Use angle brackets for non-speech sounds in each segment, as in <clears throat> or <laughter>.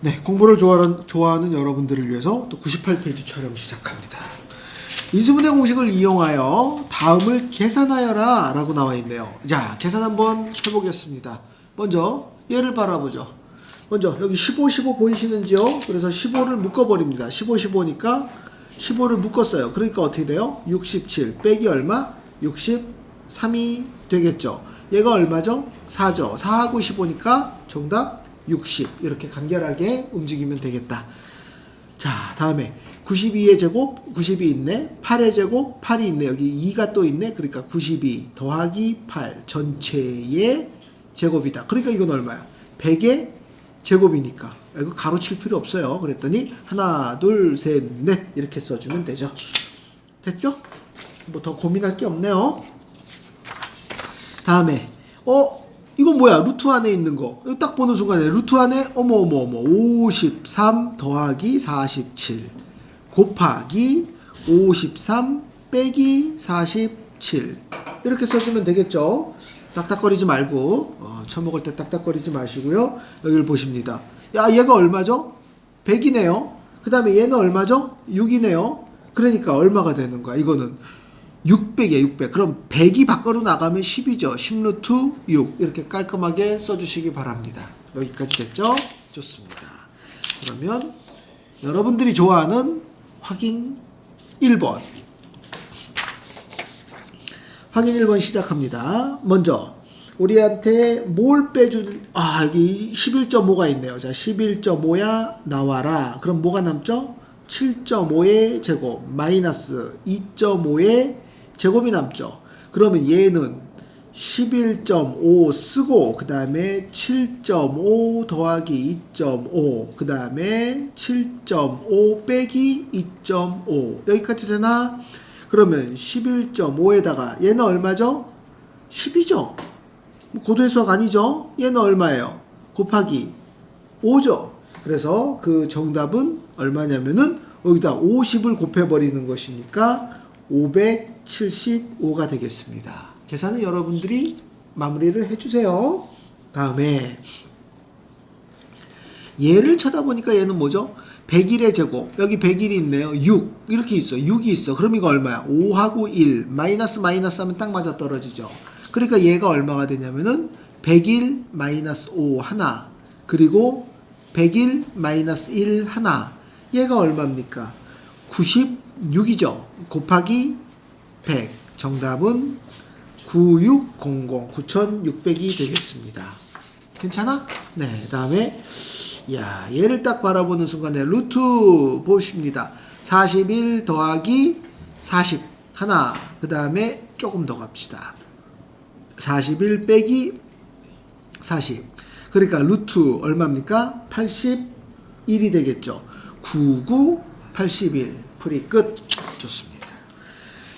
네, 공부를 좋아하는, 좋아하는 여러분들을 위해서 또 98페이지 촬영 시작합니다. 인수분해 공식을 이용하여 다음을 계산하여라 라고 나와 있네요. 자, 계산 한번 해보겠습니다. 먼저 얘를 바라보죠. 먼저 여기 15, 15 보이시는지요? 그래서 15를 묶어버립니다. 15, 15니까 15를 묶었어요. 그러니까 어떻게 돼요? 67 빼기 얼마? 63이 되겠죠. 얘가 얼마죠? 4죠. 4하고 15니까 정답 60 이렇게 간결하게 움직이면 되겠다. 자, 다음에 92의 제곱, 92 있네. 8의 제곱, 8이 있네. 여기 2가 또 있네. 그러니까 92 더하기 8 전체의 제곱이다. 그러니까 이건 얼마야? 100의 제곱이니까. 이거 가로칠 필요 없어요. 그랬더니 하나, 둘, 셋, 넷 이렇게 써주면 되죠. 됐죠? 뭐 더 고민할 게 없네요. 다음에 어 이건 뭐야? 루트 안에 있는 거. 딱 보는 순간에 루트 안에 어머 어머 어머. 53 더하기 47 곱하기 53 빼기 47 이렇게 써주면 되겠죠? 딱딱거리지 말고 어, 처먹을 때 딱딱거리지 마시고요. 여기를 보십니다. 야 얘가 얼마죠? 100이네요. 그 다음에 얘는 얼마죠? 6이네요. 그러니까 얼마가 되는 거야 이거는 600이에요, 600. 그럼 100이 밖으로 나가면 10이죠. 10루트 6. 이렇게 깔끔하게 써주시기 바랍니다. 여기까지 됐죠? 좋습니다. 그러면 여러분들이 좋아하는 확인 1번. 확인 1번 시작합니다. 먼저 우리한테 뭘 빼줄 아 여기 11.5가 있네요. 자 11.5야 나와라. 그럼 뭐가 남죠? 7.5의 제곱 마이너스 2.5의 제곱이 남죠. 그러면 얘는 11.5 쓰고 그 다음에 7.5 더하기 2.5 그 다음에 7.5 빼기 2.5 여기까지 되나? 그러면 11.5에다가 얘는 얼마죠? 10이죠. 고도의 수학 아니죠? 얘는 얼마예요? 곱하기 5죠. 그래서 그 정답은 얼마냐면은 여기다 50을 곱해버리는 것이니까 575가 되겠습니다. 계산은 여러분들이 마무리를 해주세요. 다음에 얘를 쳐다보니까 얘는 뭐죠? 100일의 제곱. 여기 100일이 있네요. 6 이렇게 있어. 6이 있어. 그럼 이거 얼마야? 5하고 1 마이너스 마이너스 하면 딱 맞아 떨어지죠. 그러니까 얘가 얼마가 되냐면은 100일 마이너스 5 하나. 그리고 100일 마이너스 1 하나. 얘가 얼마입니까 96이죠 곱하기 100 정답은 9600 9600이 되겠습니다 괜찮아? 네 다음에 야, 얘를 딱 바라보는 순간에 루트 보십니다. 41 더하기 40 하나 그 다음에 조금 더 갑시다. 41 빼기 40 그러니까 루트 얼마입니까? 81이 되겠죠. 99 81 풀이 끝 좋습니다.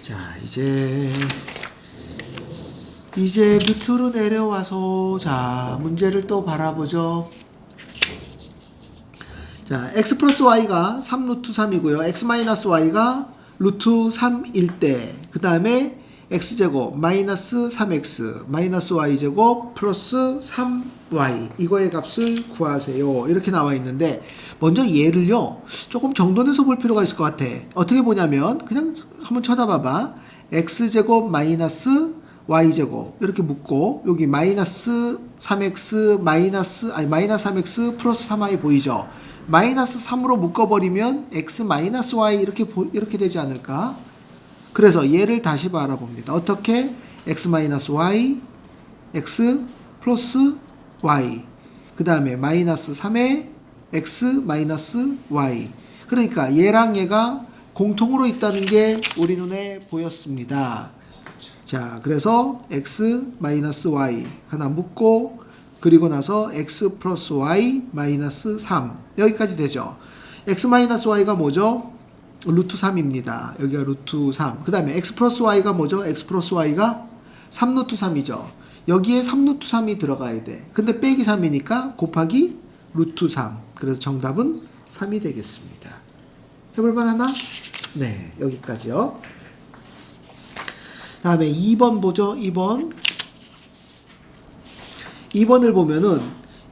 자 이제 이제 밑으로 내려와서 자 문제를 또 바라보죠. 자, x 플러스 y가 3 루트 3이고요. x 마이너스 y가 루트 3일 때, 그 다음에 x제곱 마이너스 3x 마이너스 y제곱 플러스 3y 이거의 값을 구하세요. 이렇게 나와 있는데 먼저 얘를요 조금 정돈해서 볼 필요가 있을 것 같아. 어떻게 보냐면 그냥 한번 쳐다봐봐. x제곱 마이너스 y제곱 이렇게 묶고 여기 마이너스 3x 마이너스 아니 마이너스 3x 플러스 3y 보이죠? 마이너스 3으로 묶어버리면 x 마이너스 y 이렇게 보, 이렇게 되지 않을까? 그래서 얘를 다시 바라봅니다. 어떻게? x 마이너스 y, x 플러스 y. 그 다음에 마이너스 3에 x 마이너스 y. 그러니까 얘랑 얘가 공통으로 있다는 게 우리 눈에 보였습니다. 자, 그래서 x 마이너스 y 하나 묶고 그리고 나서 x 플러스 y 마이너스 3 여기까지 되죠. x 마이너스 y가 뭐죠? 루트 3입니다. 여기가 루트 3. 그 다음에 x 플러스 y가 뭐죠? x 플러스 y가 3 루트 3이죠. 여기에 3 루트 3이 들어가야 돼. 근데 빼기 3이니까 곱하기 루트 3. 그래서 정답은 3이 되겠습니다. 해볼만 하나? 네, 여기까지요. 다음에 2번 보죠. 2번. 2번을 보면은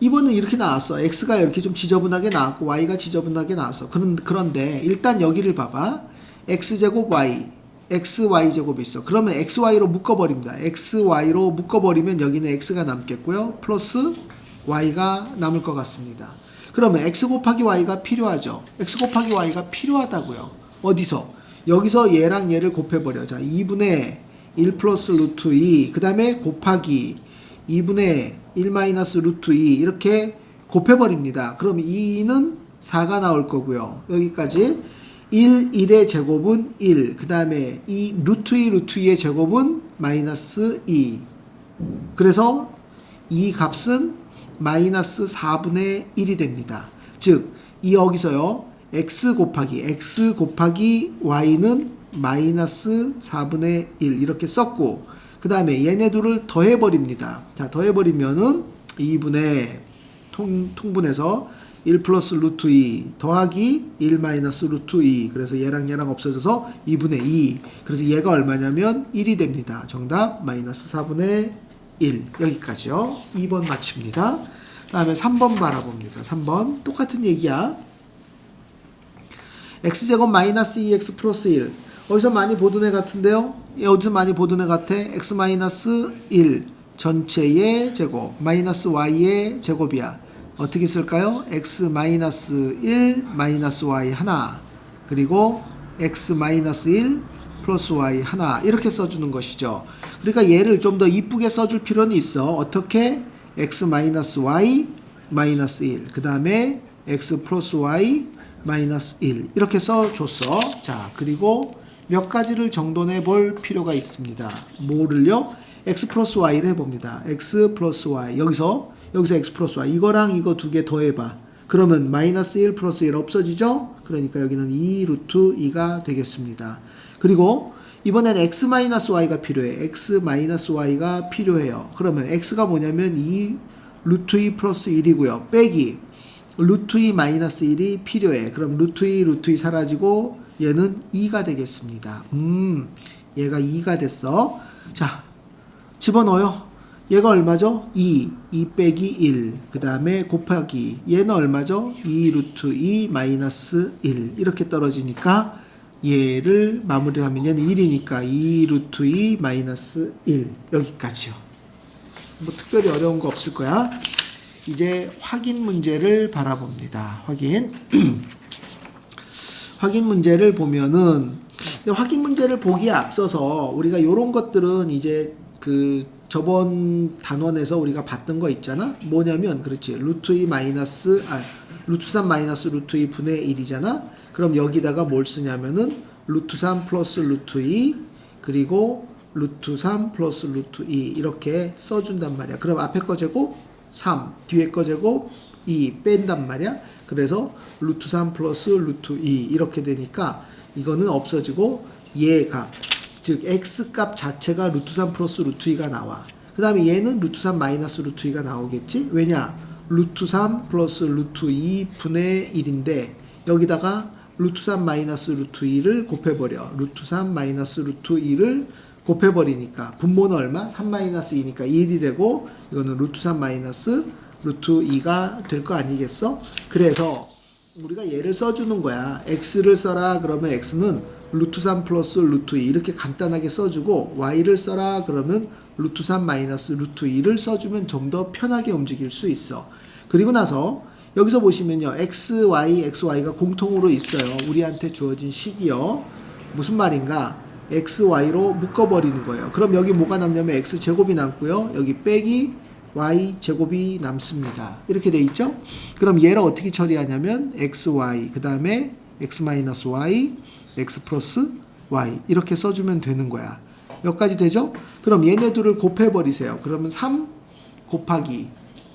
이번은 이렇게 나왔어. x가 이렇게 좀 지저분하게 나왔고 y가 지저분하게 나왔어. 그런 그런데 일단 여기를 봐봐. x 제곱 y, x y 제곱이 있어. 그러면 x y로 묶어 버립니다. x y로 묶어 버리면 여기는 x가 남겠고요. 플러스 y가 남을 것 같습니다. 그러면 x 곱하기 y가 필요하죠. x 곱하기 y가 필요하다고요. 어디서? 여기서 얘랑 얘를 곱해버려. 자, 2분의 1 플러스 루트 2. 그 다음에 곱하기 2분의 1 마이너스 루트 2. 이렇게 곱해버립니다. 그럼 2는 4가 나올 거고요. 여기까지. 1, 1의 제곱은 1. 그 다음에 2, 루트 2, 루트 2의 제곱은 마이너스 2. 그래서 이 값은 마이너스 4분의 1이 됩니다. 즉, 이 여기서요, x 곱하기, x 곱하기 y는 마이너스 4분의 1 이렇게 썼고, 그 다음에 얘네 둘을 더해버립니다. 자, 더해버리면은 2분의 통, 통분해서 1 플러스 루트 2 더하기 1 마이너스 루트 2 그래서 얘랑 얘랑 없어져서 2분의 2 그래서 얘가 얼마냐면 1이 됩니다. 정답 마이너스 4분의 1 여기까지요. 2번 맞춥니다. 다음에 3번 바라봅니다. 3번 똑같은 얘기야. x제곱 마이너스 2x 플러스 1 어디서 많이 보던 애 같은데요? 얘 어디서 많이 보던 애 같아? x 마이너스 1 전체의 제곱 마이너스 y의 제곱이야. 어떻게 쓸까요? x 마이너스 1 마이너스 y 하나 그리고 x 마이너스 1 플러스 y 하나 이렇게 써주는 것이죠. 그러니까 얘를 좀 더 이쁘게 써줄 필요는 있어. 어떻게? x y 마이너스 1. 그 다음에 x 플러스 y 마이너스 1. 이렇게 써줬어. 자, 그리고 몇 가지를 정돈해 볼 필요가 있습니다. 뭐를요? x 플러스 y를 해봅니다. x 플러스 y. 여기서, 여기서 x 플러스 y. 이거랑 이거 두 개 더해봐. 그러면 마이너스 1 플러스 1 없어지죠? 그러니까 여기는 2 루트 2가 되겠습니다. 그리고 이번엔 x 마이너스 y가 필요해. x 마이너스 y가 필요해요. 그러면 x가 뭐냐면 2 루트 2 플러스 1이고요. 빼기 루트 2 마이너스 1이 필요해. 그럼 루트 2 루트 2 사라지고 얘는 2가 되겠습니다. 음, 얘가 2가 됐어. 자, 집어넣어요. 얘가 얼마죠? 2, 2 빼기 1. 그 다음에 곱하기. 얘는 얼마죠? 2 루트 2 마이너스 1. 이렇게 떨어지니까 얘를 마무리하면 얘는 1이니까 2 루트 2 마이너스 1. 여기까지요. 뭐 특별히 어려운 거 없을 거야. 이제 확인 문제를 바라봅니다. 확인. <clears throat> 확인 문제를 보면은 확인 문제를 보기에 앞서서 우리가 요런 것들은 이제 그 저번 단원에서 우리가 봤던 거 있잖아. 뭐냐면 그렇지. 루트 2 마이너스 아 루트 3 마이너스 루트 2 분의 1이잖아. 그럼 여기다가 뭘 쓰냐면은 루트 3 플러스 루트 2 그리고 루트 3 플러스 루트 2 이렇게 써준단 말이야. 그럼 앞에 거 제곱 3, 뒤에 거 제곱 2 뺀단 말이야. 그래서 루트 3 플러스 루트 2 이렇게 되니까 이거는 없어지고 얘 값, 즉 x 값 자체가 루트 3 플러스 루트 2가 나와. 그 다음에 얘는 루트 3 마이너스 루트 2가 나오겠지? 왜냐? 루트 3 플러스 루트 2 분의 1인데 여기다가 루트 3 마이너스 루트 2를 곱해버려. 루트 3 마이너스 루트 2를 곱해버리니까 분모는 얼마? 3 마이너스 2니까 1이 되고 이거는 루트 3 마이너스 루트 2가 될 거 아니겠어? 그래서 우리가 얘를 써주는 거야. x를 써라 그러면 x는 루트 3 플러스 루트 2 이렇게 간단하게 써주고 y를 써라 그러면 루트 3 마이너스 루트 2를 써주면 좀 더 편하게 움직일 수 있어. 그리고 나서 여기서 보시면요. x, y, x, y가 공통으로 있어요. 우리한테 주어진 식이요. 무슨 말인가? X, y로 묶어버리는 거예요. 그럼 여기 뭐가 남냐면 x 제곱이 남고요. 여기 빼기 y 제곱이 남습니다. 이렇게 돼 있죠? 그럼 얘를 어떻게 처리하냐면 x, y 그 다음에 x 마이너스 y, x 플러스 y 이렇게 써주면 되는 거야. 여기까지 되죠? 그럼 얘네들을 곱해버리세요. 그러면 3 곱하기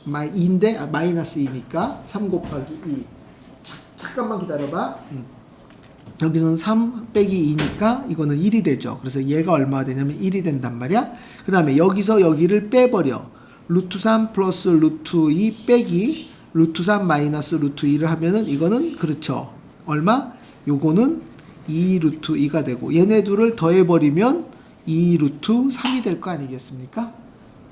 마이 2인데 아, 마이너스 2니까 3 곱하기 2. 잠깐만 기다려봐. 음. 여기서는 3 빼기 2니까 이거는 1이 되죠. 그래서 얘가 얼마가 되냐면 1이 된단 말이야. 그 다음에 여기서 여기를 빼버려. 루트 3 플러스 루트 2 빼기 루트 3 마이너스 루트 2를 하면은 이거는 그렇죠. 얼마? 요거는 2 루트 2가 되고 얘네 둘을 더해버리면 2 루트 3이 될 거 아니겠습니까?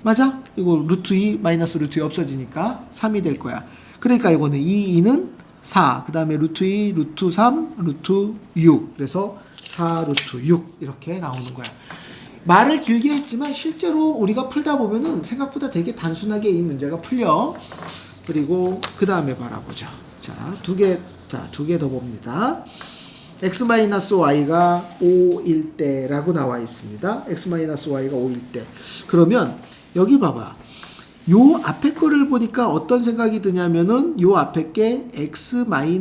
맞아? 이거 루트 2 마이너스 루트 2 없어지니까 3이 될 거야. 그러니까 이거는 2, 2는 4. 그 다음에 루트 2, 루트 3, 루트 6. 그래서 4 루트 6 이렇게 나오는 거야. 말을 길게 했지만 실제로 우리가 풀다 보면은 생각보다 되게 단순하게 이 문제가 풀려. 그리고 그 다음에 바라보죠. 자, 두 개, 자, 두 개 더 봅니다. x-y가 5일 때라고 나와 있습니다. x-y가 5일 때. 그러면 여기 봐봐. 요 앞에 거를 보니까 어떤 생각이 드냐면은 요 앞에 게 x-y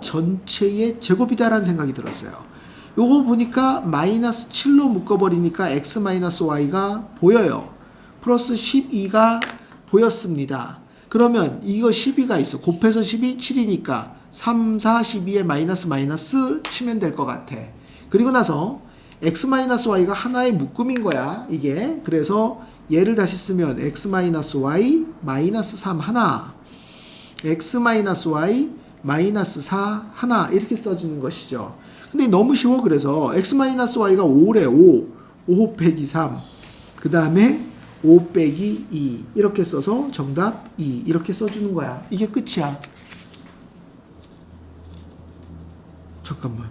전체의 제곱이다라는 생각이 들었어요. 요거 보니까 마이너스 7로 묶어버리니까 x-y가 보여요. 플러스 12가 보였습니다. 그러면 이거 12가 있어. 곱해서 12, 7이니까 3, 4, 12에 마이너스 마이너스 치면 될 것 같아. 그리고 나서 x-y가 하나의 묶음인 거야. 이게. 그래서 얘를 다시 쓰면 x-y 마이너스 3 하나 x-y 마이너스 4 하나 이렇게 써지는 것이죠. 근데 너무 쉬워 그래서 x-y가 5래 5 5 빼기 3그 다음에 5 빼기 2 이렇게 써서 정답 2 이렇게 써주는 거야. 이게 끝이야. 잠깐만.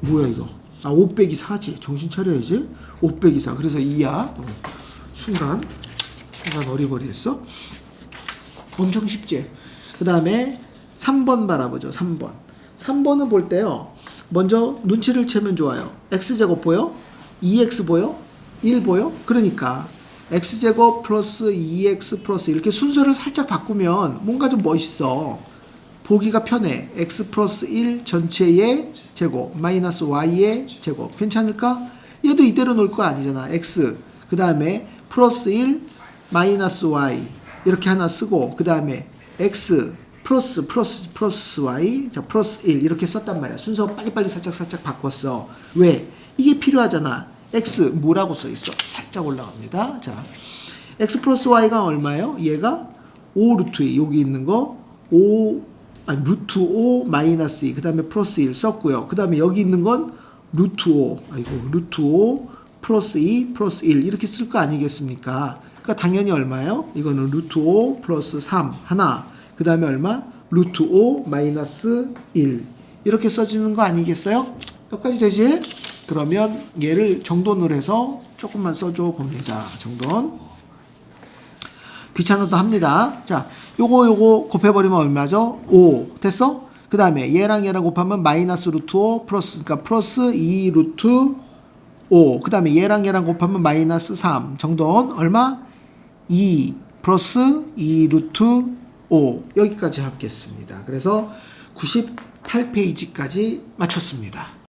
뭐야 이거? 아, 5 빼기 4지. 정신 차려야지. 5 빼기 4. 그래서 2야. 순간. 순간 어리버리했어. 엄청 쉽지. 그 다음에 3번 바라보죠. 3번. 3번은 볼 때요. 먼저 눈치를 채면 좋아요. x제곱 보여? 2x 보여? 1 보여? 그러니까 x제곱 플러스 2x 플러스 이렇게 순서를 살짝 바꾸면 뭔가 좀 멋있어. 보기가 편해. x 플러스 1 전체의 제곱 마이너스 y의 제곱 괜찮을까? 얘도 이대로 놓을 거 아니잖아. x 그 다음에 플러스 1 마이너스 y 이렇게 하나 쓰고 그 다음에 x 플러스 플러스 플러스 y 자 플러스 1 이렇게 썼단 말이야. 순서 빨리빨리 살짝 살짝 바꿨어. 왜? 이게 필요하잖아. x 뭐라고 써 있어? 살짝 올라갑니다. 자 x 플러스 y가 얼마예요? 얘가 5 루트 2 여기 있는 거 5, 아니 루트 5 마이너스 2, 그 다음에 플러스 1 썼고요. 그 다음에 여기 있는 건 루트 5, 아이고, 루트 5 플러스 2 플러스 1 이렇게 쓸 거 아니겠습니까? 그러니까 당연히 얼마예요? 이거는 루트 5 플러스 3 하나, 그 다음에 얼마? 루트 5 마이너스 1 이렇게 써지는 거 아니겠어요? 여기까지 되지? 그러면 얘를 정돈을 해서 조금만 써줘 봅니다. 정돈. 귀찮아도 합니다. 자, 요거 요거 곱해버리면 얼마죠? 5 됐어? 그 다음에 얘랑 얘랑 곱하면 마이너스 루트 5 플러스 그러니까 플러스 2 루트 5. 그 다음에 얘랑 얘랑 곱하면 마이너스 3. 정돈 얼마? 2 플러스 2 루트 5 여기까지 하겠습니다. 그래서 98페이지까지 마쳤습니다.